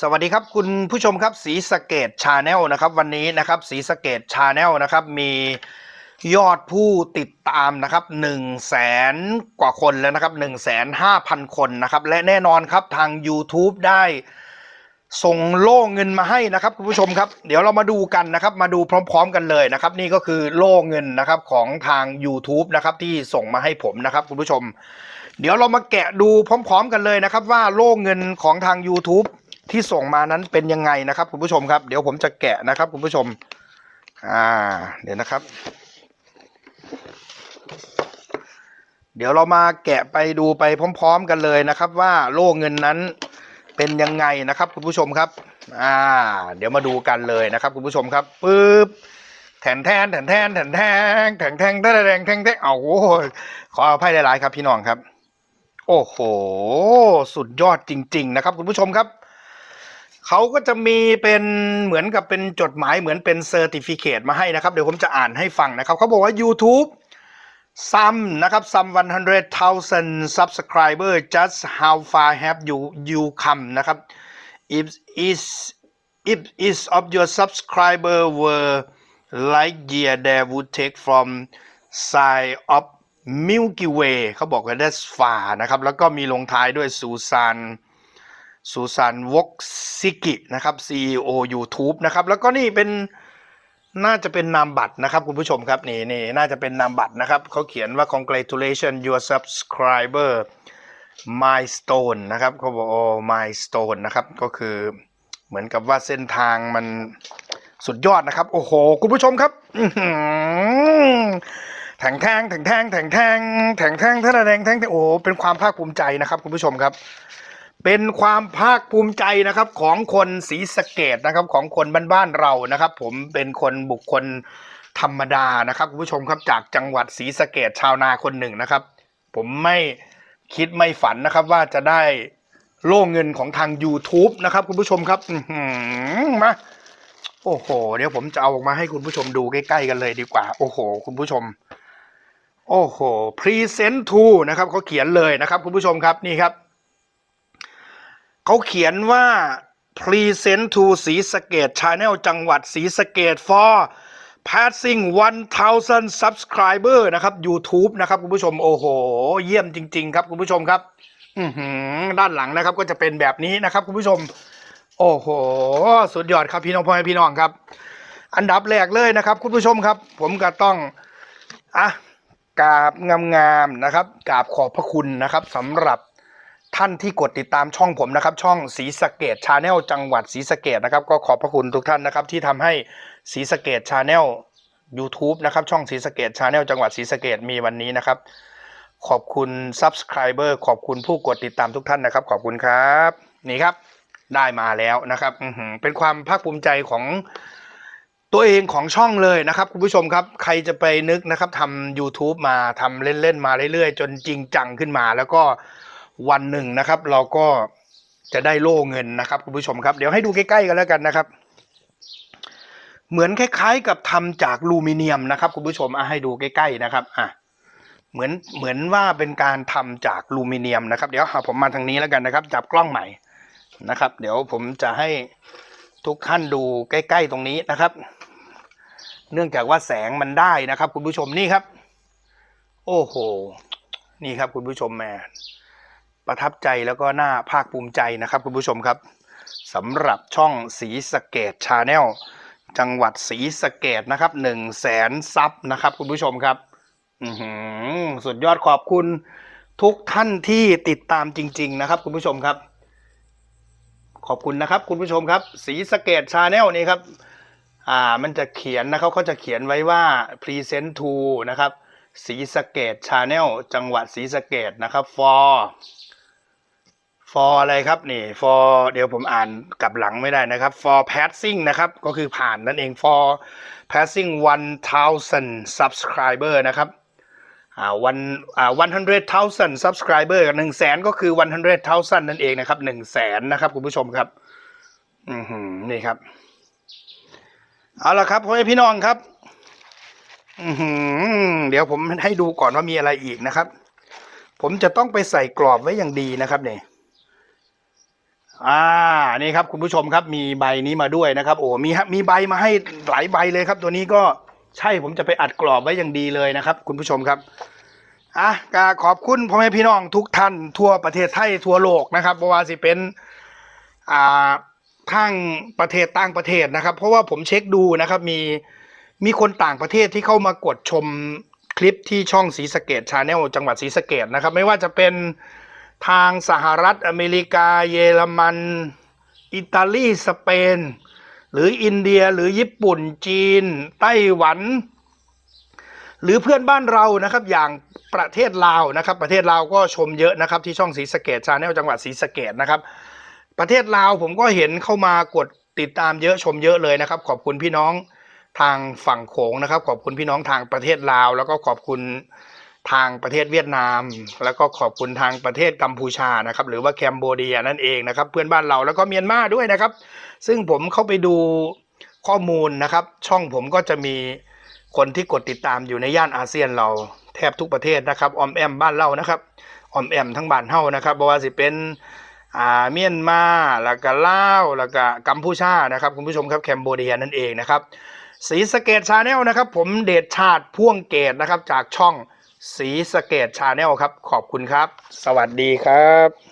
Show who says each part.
Speaker 1: สวัสดีครับคุณผู้ชมครับสีสเกตชาแนลนะครับ วันนี้นะครับสีสเกตชาแนลนะครับมียอดผู้ติดตามนะครับ1นึ่งแสนกว่าคนแล้วนะครับ1นึ่งแสนห้าพันคนนะครับและแน่นอนครับทาง YouTube ได้ส่งโล่เงินมาให้นะครับคุณผู้ชมครับ เดี๋ยวเรามาดูกันนะครับมาดูพร้อม ๆ กันเลยนะครับ นี่ก็คือโล่เงินนะครับของทาง YouTube นะครับที่ส่งมาให้ผมนะครับคุณผู้ชม เดี๋ยวเรามาแกะดูพร้อม ๆ กันเลยนะครับ ว่าโล่เงินของทาง YouTube ที่ส่งมานั้นเป็นยังไงนะครับ คุณผู้ชมครับ เดี๋ยวผมจะแกะนะครับ คุณผู้ชม อ่า เดี๋ยวนะครับ เดี๋ยวเรามาแกะไปดูไปพร้อม ๆ กันเลยนะครับ ว่าโล่เงินนั้นเป็นยังไงนะครับ คุณผู้ชมครับ อ่า เดี๋ยวมาดูกันเลยนะครับ คุณผู้ชมครับปึ๊บแถนแทนแถนแทนแถนแทงแถงแทงแถงแทงแถงแทงเอาโอ้ขออภัยหลายๆครับ พี่น้องครับ โอ้โห สุดยอดจริง ๆ นะครับ คุณผู้ชมครับ เขาก็จะมีเป็นเหมือนกับเป็นจดหมายเหมือนเป็นเซอร์ติฟิเคตมาให้นะครับ เดี๋ยวผมจะอ่านให้ฟังนะครับ เขาบอกว่า YouTube ซัมนะครับซัม100,000 subscriber just how far have you you come นะครับ if is if is of your subscriber were like year there would take from side of Milky Way เขาบอกว่า that's far นะครับ แล้วก็มีลงท้ายด้วยซูซาน Susan สุสานวกซิกินะครับ CEO YouTube นะครับ แล้วก็นี่เป็นน่าจะเป็นนามบัตรนะครับคุณผู้ชมครับนี่นี่น่าจะเป็นนามบัตรนะครับเขาเขียนว่า congratulations your subscriber milestone นะครับเขาบอกโอ้ milestone นะครับก็คือเหมือนกับว่าเส้นทางมันสุดยอดนะครับ โอ้โห คุณผู้ชมครับแถงแทงแถงแทงแถงแทงแถงแทงแดงแทงแทงโอ้เป็นความภาคภูมิใจนะครับ คุณผู้ชมครับ เป็นความภาคภูมิใจนะครับของคนศรีสะเกดนะครับของคนบ้านๆเรานะครับ ผมเป็นคนบุคคลธรรมดานะครับคุณผู้ชมครับจากจังหวัดศรีสะเกดชาวนาคนหนึ่งนะครับ ผมไม่คิดไม่ฝันนะครับ ว่าจะได้โล่เงินของทาง YouTube นะครับคุณผู้ชมครับมาโอ้โห เดี๋ยวผมจะเอาออกมาให้คุณผู้ชมดูใกล้ๆกันเลยดีกว่า โอ้โห คุณผู้ชม โอ้โห present to นะครับเขาเขียนเลยนะครับ คุณผู้ชมครับนี่ครับ เขาเขียนว่า present to ศรีสเกด channel จังหวัดศรีสเกด for passing 1,000 subscriber นะครับ YouTube นะครับ คุณผู้ชมโอ้โห เยี่ยมจริง ๆ ครับ คุณผู้ชมครับหือด้านหลังนะครับก็จะเป็นแบบนี้นะครับ คุณผู้ชม โอ้โห สุดยอดครับพี่น้องพ่อแม่พี่น้องครับ อันดับแรกเลยนะครับ คุณผู้ชมครับ ผมก็ต้องอะกราบงามๆนะครับกราบขอบพระคุณนะครับสำหรับ ท่านที่กดติดตามช่องผมนะครับ ช่องสีสะเกตชาแนลจังหวัดสีสะเกตนะครับ ก็ขอบพระคุณทุกท่านนะครับ ที่ทำให้สีสะเกตชาแนล YouTube นะครับ ช่องสีสะเกตชาแนลจังหวัดสีสะเกตมีวันนี้นะครับ ขอบคุณ Subscriber ขอบคุณผู้กดติดตามทุกท่านนะครับ ขอบคุณครับ นี่ครับ ได้มาแล้วนะครับเป็นความภาคภูมิใจของตัวเองของช่องเลยนะครับ คุณผู้ชมครับ ใครจะไปนึกนะครับทำ YouTube มาทำเล่นๆมาเรื่อยๆ จนจริงจังขึ้นมาแล้วก็ วันหนึ่งนะครับ เราก็จะได้โล่เงินนะครับคุณผู้ชมครับ เดี๋ยวให้ดูใกล้ๆกันแล้วกันนะครับ เหมือนคล้ายๆ กับทำจากลูมิเนียมนะครับคุณผู้ชมอะให้ดูใกล้ๆนะครับอะเหมือนเหมือนว่าเป็นการทำจากลูมิเนียมนะครับ เดี๋ยวผมมาทางนี้แล้วกันนะครับ จับกล้องใหม่นะครับ เดี๋ยวผมจะให้ทุกท่านดูใกล้ ๆ ตรงนี้นะครับ เนื่องจากว่าแสงมันได้นะครับ คุณผู้ชมนี่ครับ โอ้โห นี่ครับคุณผู้ชมแม่ ประทับใจแล้วก็น่าภาคภูมิใจนะครับคุณผู้ชมครับสำหรับช่องสีสเกตชาแนลจังหวัดศรีสะเกดนะครับหนึ่งแสนซับนะครับคุณผู้ชมครับสุดยอดขอบคุณทุกท่านที่ติดตามจริง ๆ นะครับ คุณผู้ชมครับ ขอบคุณนะครับ คุณผู้ชมครับสีสะเกตชาแนลนี่ครับ อ่ามันจะเขียนนะครับเขาจะเขียนไว้ว่า present to นะครับสีสะเกตชาแนลจังหวัดศรีสะเกดนะครับ for for อะไรครับนี่ for เดี๋ยวผมอ่านกลับหลังไม่ได้นะครับ for passing นะครับ ก็คือผ่านนั่นเอง for passing 1,000 subscriber นะครับอ่าวันอ่า 100,000 subscriber กับ1 0 0 0 0แสนก็คือ 100,000 นั่นเองนะครับ 1 0 0 0 0แสนนะครับ คุณผู้ชมครับ อือหือนี่ครับ เอาละครับพ่อพี่น้องครับ อือหือเดี๋ยวผมให้ดูก่อนว่ามีอะไรอีกนะครับ ผมจะต้องไปใส่กรอบไว้อย่างดีนะครับเนี่ย อ่านี่ครับคุณผู้ชมครับมีใบนี้มาด้วยนะครับ โอ้มีฮะมีใบมาให้หลายใบเลยครับ ตัวนี้ก็ใช่ผมจะไปอัดกรอบไว้อย่างดีเลยนะครับ คุณผู้ชมครับอะก็ขอบคุณพ่อแม่พี่น้องทุกท่านทั่วประเทศไทยทั่วโลกนะครับเพราะว่าสิเป็นอ่าทางประเทศต่างประเทศนะครับ เพราะว่าผมเช็คดูนะครับ มีมีคนต่างประเทศที่เข้ามากดชมคลิปที่ช่องศรีสเกดชาแนลจังหวัดศรีสเกดนะครับ ไม่ว่าจะเป็น ทางสหรัฐอเมริกา เยอรมัน อิตาลี สเปน หรืออินเดียหรือญี่ปุ่นจีน ไต้หวัน หรือเพื่อนบ้านเรานะครับอย่างประเทศลาวนะครับ ประเทศลาวก็ชมเยอะนะครับที่ช่องศรีสเกดชาแนลจังหวัดศรีสเกดนะครับ ประเทศลาวผมก็เห็นเข้ามากดติดตามเยอะชมเยอะเลยนะครับ ขอบคุณพี่น้องทางฝั่งโขงนะครับ ขอบคุณพี่น้องทางประเทศลาว แล้วก็ขอบคุณ ทางประเทศเวียดนาม แล้วก็ขอบคุณทางประเทศกัมพูชานะครับ หรือว่าแคนโบเดียนั่นเองนะครับ เพื่อนบ้านเราแล้วก็เมียนมาด้วยนะครับ ซึ่งผมเข้าไปดูข้อมูลนะครับ ช่องผมก็จะมีคนที่กดติดตามอยู่ในย่านอาเซียนเราแทบทุกประเทศนะครับออมแอมบ้านเรานะครับออมแอมทั้งบ้านเฮานะครับบ่ว่าสิเป็นอ่าเมียนมาแล้วก็ลาวแล้วก็กัมพูชานะครับคุณผู้ชมครับแคนโบเดียนั่นเองนะครับศรีสเกดชาแนลนะครับ ผมเดชชาติพ่วงเกตนะครับจากช่อง สีสเกตชาแนลครับ ขอบคุณครับ สวัสดีครับ